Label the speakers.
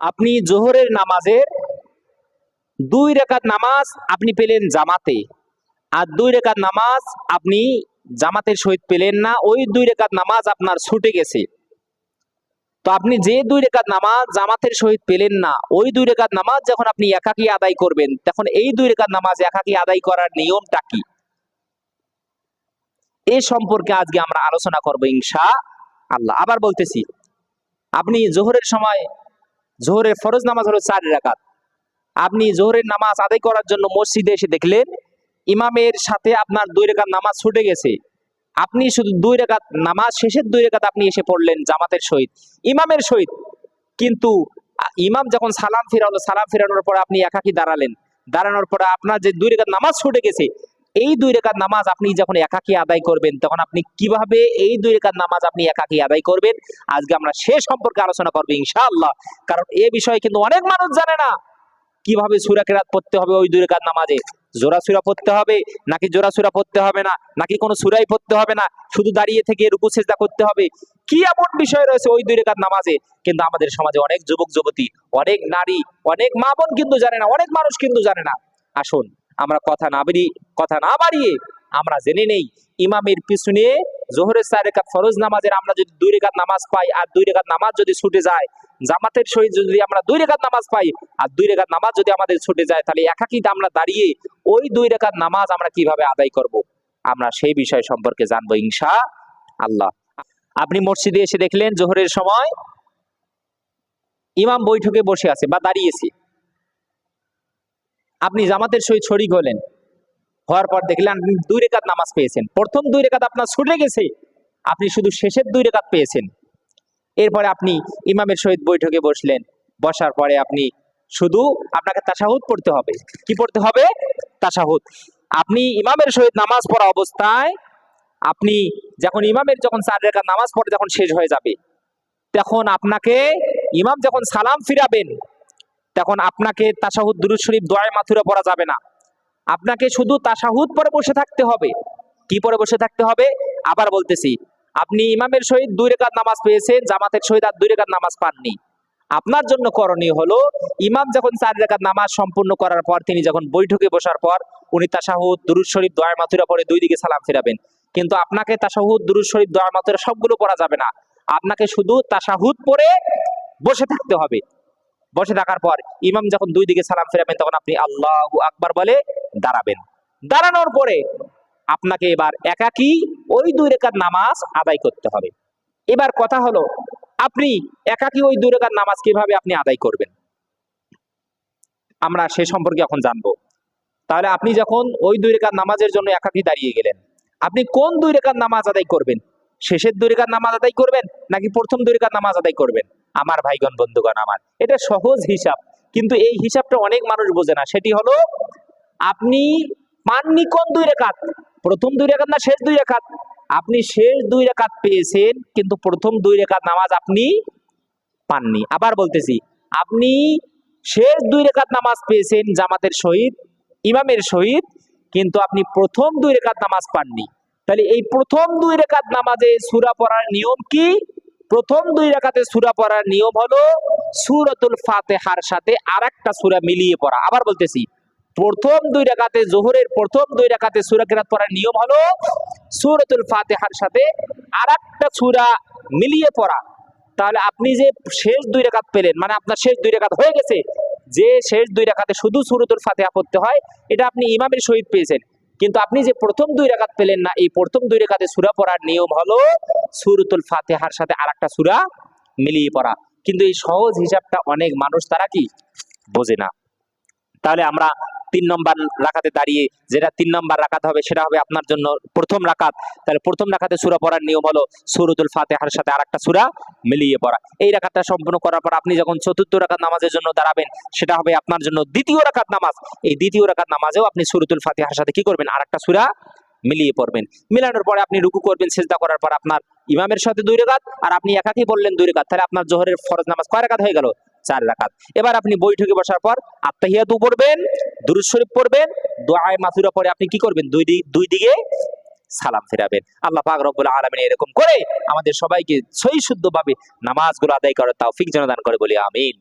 Speaker 1: আপনি জোহরের নামাজের দুই রেখাত নামাজ আপনি পেলেন জামাতে। আর দুই রেখাত নামাজ আপনি জামাতের সহিত পেলেন না, ওই দুই রেখাত নামাজ আপনার ছুটে গেছে। তো আপনি যে দুই রেখাত নামাজ জামাতের সহিত পেলেন না, ওই দুই রেখাত নামাজ যখন আপনি একাকী আদায় করবেন, তখন এই দুই রেখাত নামাজ একাকী আদায় করার নিয়মটা কি? এ সম্পর্কে আজকে আমরা আলোচনা করব ইনশা আল্লাহ। আবার বলতেছি, আপনি জোহরের সময় জোহরের ফরজ নামাজ হলো চার রাকাত। আপনি জোহরের নামাজ আদায় করার জন্য মসজিদে এসে দেখলেন, ইমামের সাথে আপনার দুই রেখাত নামাজ ছুটে গেছে। আপনি শুধু দুই রেখাত নামাজ শেষের দুই রেখাত আপনি এসে পড়লেন জামাতের সহিত, ইমামের সহিত। কিন্তু ইমাম যখন সালাম ফিরালো, সালাম ফিরানোর পর আপনি একাকি দাঁড়ালেন। দাঁড়ানোর পরে আপনার যে দুই রেখাত নামাজ ছুটে গেছে এই দুই রেখাত নামাজ আপনি যখন একাকি আদায় করবেন, তখন আপনি কীভাবে এই দুই রেখাত নামাজ আপনি একাকি আদায় করবেন? আজকে আমরা সে সম্পর্কে আলোচনা করব ইনশাআল্লাহ। কারণ এ বিষয়ে কিন্তু অনেক মানুষ জানে না। কীভাবে সুরা কেরাত পড়তে হবে ওই দুই রেখাত নামাজে? জোড়া সুরা পড়তে হবে, নাকি জোড়া সুরা পড়তে হবে না? নাকি কোনো সুরাই পড়তে হবে না? শুধু দাঁড়িয়ে থেকে রুকু, সেজদা করতে হবে? কি এমন বিষয় রয়েছে ওই দুই রেখাত নামাজে? কিন্তু আমাদের সমাজে অনেক যুবক যুবতী অনেক নারী, অনেক মা বোন কিন্তু জানে না, অনেক মানুষ কিন্তু জানে না। আসুন আমরা কথা না বেরিয়ে কথা না বাড়িয়ে আমরা জেনে নেই। ইমামের পিছনে জোহরের চার রেখাত ফরজ নামাজের আমরা যদি দুই রেখাত নামাজ পাই আর দুই রেখাত নামাজ যদি ছুটে যায়, জামাতের সহিত যদি আমরা দুই রেখাত নামাজ পাই আর দুই রেখাত নামাজ যদি আমাদের ছুটে যায়, তাহলে একাকিতে আমরা দাঁড়িয়ে ওই দুই রেখাত নামাজ আমরা কীভাবে আদায় করব? আমরা সেই বিষয় সম্পর্কে জানব ইনশা আল্লাহ আপনি মসজিদে এসে দেখলেন জোহরের সময় ইমাম বৈঠকে বসে আছে বা দাঁড়িয়েছে। আপনি জামাতের সহিত শরিক হলেন। হওয়ার পর দেখলেন আপনি দুই রেখাত নামাজ পেয়েছেন। প্রথম দুই রেখাত আপনার ছুটে গেছে, আপনি শুধু শেষের দুই রেখাত পেয়েছেন। এরপরে আপনি ইমামের সহিত বৈঠকে বসলেন। বসার পরে আপনি শুধু আপনাকে তাসাহুদ পড়তে হবে। কি পড়তে হবে? তাসাহুদ। আপনি ইমামের সহিত নামাজ পড়া অবস্থায় আপনি যখন ইমামের যখন চার রেখা নামাজ পড়ে যখন শেষ হয়ে যাবে। তখন আপনাকে ইমাম যখন সালাম ফিরাবেন তখন আপনাকে তাসাহুদ দুরুদ শরীফ দোয়ায় মাথুরা পড়া যাবে না। আপনাকে শুধু তাসাহুদ পরে বসে থাকতে হবে। কি পরে বসে থাকতে হবে? আবার বলতেছি, আপনি ইমামের সহিত দুই রেখাত নামাজ পেয়েছেন, জামাতের সহিত আর দুই রেখাত নামাজ পাননি। আপনার জন্য করণীয় হলো, ইমাম যখন চার রেখাত নামাজ সম্পূর্ণ করার পর, তিনি যখন বৈঠকে বসার পর, উনি তাসাহুদ দুরুদ শরীফ দোয়ার মাথুরা পরে দুই দিকে সালাম ফেরাবেন। কিন্তু আপনাকে তাসাহুদ দুরুদ শরীফ দোয়ার মাথুরা সবগুলো পড়া যাবে না। আপনাকে শুধু তাসাহুদ পরে বসে থাকতে হবে। বসে থাকার পর ইমাম যখন দুই দিকে সালাম ফেরাবেন তখন আপনি আল্লাহ আকবার বলে দাঁড়াবেন। দাঁড়ানোর পরে আপনাকে এবার একাকি ওই দুই রেখার নামাজ আদায় করতে হবে। এবার কথা হলো, আপনি একাকি ওই দুই রেখার নামাজ কীভাবে আপনি আদায় করবেন? আমরা সে সম্পর্কে এখন জানব। তাহলে আপনি যখন ওই দুই রেখার নামাজের জন্য একাকি দাঁড়িয়ে গেলেন, আপনি কোন দুই রেখার নামাজ আদায় করবেন? শেষের দুই রেখার নামাজ আদায় করবেন নাকি প্রথম দুই রেখার নামাজ আদায় করবেন? আমার ভাইগণ, বন্ধুগণ আমার। এটা সহজ হিসাব, কিন্তু এই হিসাবটা অনেক মানুষ বোঝে না। সেটি হলো, আপনি পাননি কোন দুই রেখাত? প্রথম দুই রেখাত না শেষ দুই রেখাত? আপনি শেষ দুই রেখাত পেয়েছেন, কিন্তু প্রথম দুই রেখাত নামাজ আপনি পাননি। আবার বলতেছি, আপনি শেষ দুই রেখাত নামাজ পেয়েছেন জামাতের সহিত, ইমামের সহিত, কিন্তু আপনি প্রথম দুই রেখাত নামাজ পাননি। তাহলে এই প্রথম দুই রেখাত নামাজে সুরা পড়ার নিয়ম কি? প্রথম দুই রেখাতে সূরা পড়ার নিয়ম হলো সূরাতুল ফাতিহার সাথে আরেকটা সূরা মিলিয়ে পড়া। আবার বলতেছি, প্রথম দুই রেখাতে জোহরের প্রথম দুই রেখাতে সূরা কেরাত পড়ার নিয়ম হলো সূরাতুল ফাতিহার সাথে আরেকটা সূরা মিলিয়ে পড়া। তাহলে আপনি যে শেষ দুই রেখাত পেলেন মানে আপনার শেষ দুই রেখাত হয়ে গেছে, যে শেষ দুই রেখাতে শুধু সূরাতুল ফাতিহা পড়তে হয়, এটা আপনি ইমামের শহীদ পেয়েছেন। কিন্তু আপনি যে প্রথম দুই রেখাত পেলেন না, এই প্রথম দুই রেখাতে সুরা পড়ার নিয়ম হলো সুরতুল ফাতেহার সাথে আর একটা সুরা মিলিয়ে পড়া। কিন্তু এই সহজ হিসাবটা অনেক মানুষ তারা কি? বোঝে না। তাহলে আমরা তিন নম্বর রাখাতে দাঁড়িয়ে যেটা তিন নম্বর রাখাত হবে, সেটা হবে আপনার জন্য প্রথম রাকাত তাহলে প্রথম রাখাতে সূরা পড়ার নিয়ম হলো সূরাতুল ফাতিহার সাথে আরেকটা সূরা মিলিয়ে পড়া। এই রাকাতটা সম্পূর্ণ করার পর আপনি যখন চতুর্থ রাকাত নামাজের জন্য দাঁড়াবেন, সেটা হবে আপনার জন্য দ্বিতীয় রাকাত নামাজ। এই দ্বিতীয় রাকাত নামাজেও আপনি সূরাতুল ফাতিহার সাথে কি করবেন? আরেকটা সূরা মিলিয়ে পড়বেন। মিলানোর পরে আপনি রুকু করবেন, সেজদা করার পর আপনার ইমামের সাথে দুই রাকাত আর আপনি একাকি বললেন দুই রাকাত তাহলে আপনার জোহরের ফরজ নামাজ কয় রাকাত হয়ে গেল? চার রাকাত। এবার আপনি বৈঠকে বসার পর আত্মাহিয়াতু পড়বেন, দুরুদ শরীফ পড়বেন, দোয়ায় মাথুরা পরে আপনি কি করবেন? দুই দিক দুই দিকে সালাম ফেরাবেন। আল্লাহ পাক রব্বুল আলামিন এরকম করে আমাদের সবাইকে সহি শুদ্ধভাবে নামাজগুলো আদায় করার তৌফিক ফিক দান করে বলি আমিন।